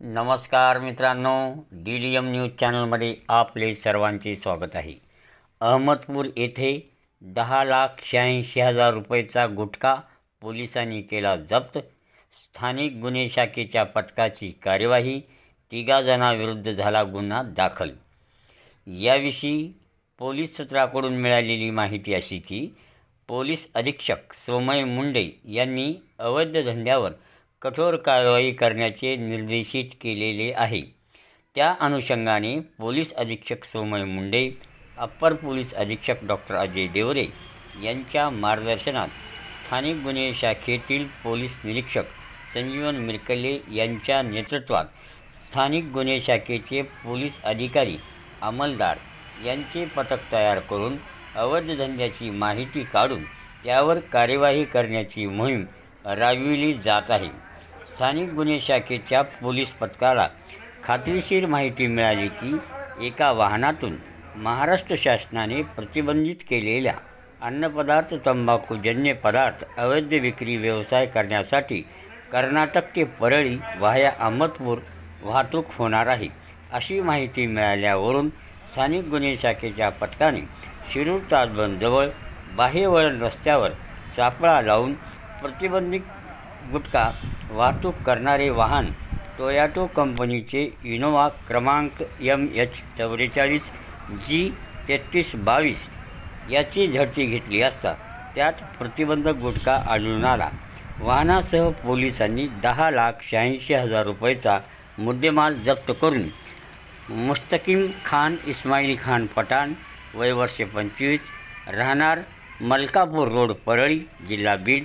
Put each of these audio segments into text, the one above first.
नमस्कार मित्रांनो D D M news चॅनलमध्ये आपले सर्वांचे स्वागत आहे. अहमदपूर येथे दहा लाख शहाऐंशी हजार रुपयेचा गुटखा पोलिसांनी केला जप्त. स्थानिक गुन्हे शाखेच्या पथकाची कार्यवाही तिघा जणांविरुद्ध झाला गुन्हा दाखल. याविषयी पोलीस सूत्राकडून मिळालेली माहिती अशी की पोलीस अधीक्षक सोमय मुंडे यांनी अवैध धंद्यावर कठोर कारवाई करण्याचे निर्देशित केलेले आहे. त्या अनुषंगाने पोलीस अधीक्षक सोमय मुंडे अप्पर पोलीस अधीक्षक डॉक्टर अजय देवरे यांच्या मार्गदर्शनात स्थानिक गुन्हे शाखेतील पोलीस निरीक्षक संजीवन मिरकले यांच्या नेतृत्वात स्थानिक गुन्हे शाखेचे पोलीस अधिकारी अंमलदार यांचे पथक तयार करून अवैध धंद्याची माहिती काढून त्यावर कार्यवाही करण्याची मोहीम राबविली जात आहे. स्थानिक गुन्हे शाखेच्या पोलीस पथकाला खात्रीशीर माहिती मिळाली की एका वाहनातून महाराष्ट्र शासनाने प्रतिबंधित केलेल्या अन्नपदार्थ तंबाखूजन्य पदार्थ अवैध विक्री व्यवसाय करण्यासाठी कर्नाटक ते परळी वाया अहमदपूर वाहतूक होणार आहे. अशी माहिती मिळाल्यावरून स्थानिक गुन्हे शाखेच्या पथकाने शिरूर ताजबंदजवळ बाह्यवळण रस्त्यावर सापळा लावून प्रतिबंधित गुटखा वाहतूक करणारे वाहन टोयाटो कंपनीचे इनोवा क्रमांक यम एच चौवेचाळीस जी तेहतीस बावीस याची झडती घेतली असता त्यात प्रतिबंधक गुटखा आढळून आला. वाहनासह पोलिसांनी दहा लाख शहाऐंशी हजार रुपयेचा मुद्देमाल जप्त करून मुस्तकीम खान इस्माईल खान पठाण वय वर्षे पंचवीस राहणार मलकापूर रोड परळी जिल्हा बीड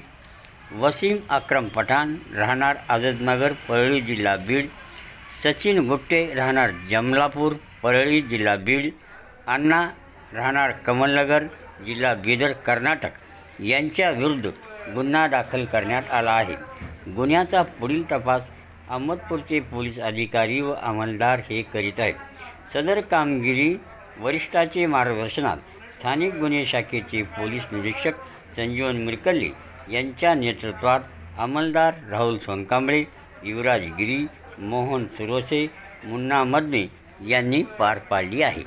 वसीम अक्रम पठाण राहणार आझादनगर परळी जिल्हा बीड. सचिन गुट्टे राहणार जमलापूर परळी जिल्हा बीड. अण्णा राहणार कमलनगर जिल्हा बिदर कर्नाटक. यांच्या विरुद्ध गुन्हा दाखल करण्यात आला आहे. गुन्ह्याचा पुढील तपास अहमदपूरचे पोलीस अधिकारी व अंमलदार हे करीत आहेत. सदर कामगिरी वरिष्ठाचे मार्गदर्शनात स्थानिक गुन्हे शाखेचे पोलीस निरीक्षक संजीवन मिरकल्ली यांच्या नेतृत्वात अंमलदार राहुल सोनकांबळे युवराज गिरी मोहन सुरोसे मुन्ना मदने यांनी पार पाडली आहे.